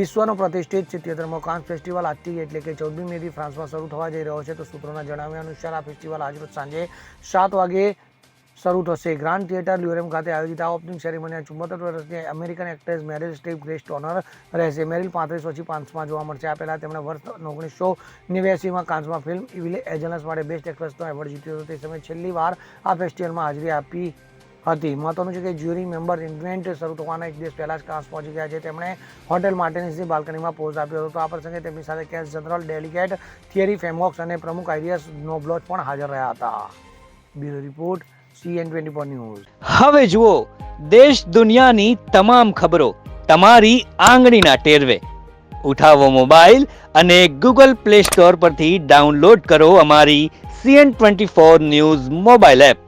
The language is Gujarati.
વિશ્વનો પ્રતિષ્ઠિત સિત્યોતેરમો કાન્સ ફેસ્ટિવલ આજથી એટલે કે ચૌદમી મેથી ફ્રાન્સમાં શરૂ થવા જઈ રહ્યો છે. તો સૂત્રોના જણાવ્યા અનુસાર આ ફેસ્ટિવલ આજરોજ સાંજે સાત વાગે શરૂ થશે. ગ્રાન્ડ થિયેટર લ્યુરેમ ખાતે આયોજિત આ ઓપનિંગ સેરેમનીમાં ચુંમોતેર વર્ષની American actress Meryl Streep guest honour રહેશે. મેરિલ પાંત્રીસ પછી પાંચમાં જોવા મળશે. આ પહેલાં તેમણે વર્ષ ઓગણીસો નેવ્યાસીમાં કાન્સમાં ફિલ્મ ઇવિલે એજન્સ માટે બેસ્ટ એક્ટ્રેસનો એવોર્ડ જીત્યો હતો. તે સમયે છેલ્લી વાર આ ફેસ્ટિવલમાં હાજરી આપી હતી. મહત્વનું છે કે જ્યુરી મેમ્બર ઇવેન્ટ શરૂ થવાના એક દિવસ પહેલાં જ કાંસ પહોંચી ગયા છે. તેમણે હોટેલ માર્ટિનિસની બાલ્કનીમાં પોઝ આપ્યો હતો. તો આ પ્રસંગે તેમની સાથે કેસ જનરલ, ડેલિગેટ, થિયરી ફેમોક્સ અને પ્રમુખ આઈરિયસ નોબ્લોચ પણ હાજર રહ્યા હતા. Bureau report CN twenty four news. હવે જુઓ, દેશ દુનિયાની તમામ ખબરો તમારી આંગળીના ટેરવે. ઉઠાવો મોબાઈલ અને ગૂગલ પ્લે સ્ટોર પરથી ડાઉનલોડ કરો અમારી CN twenty four news mobile app.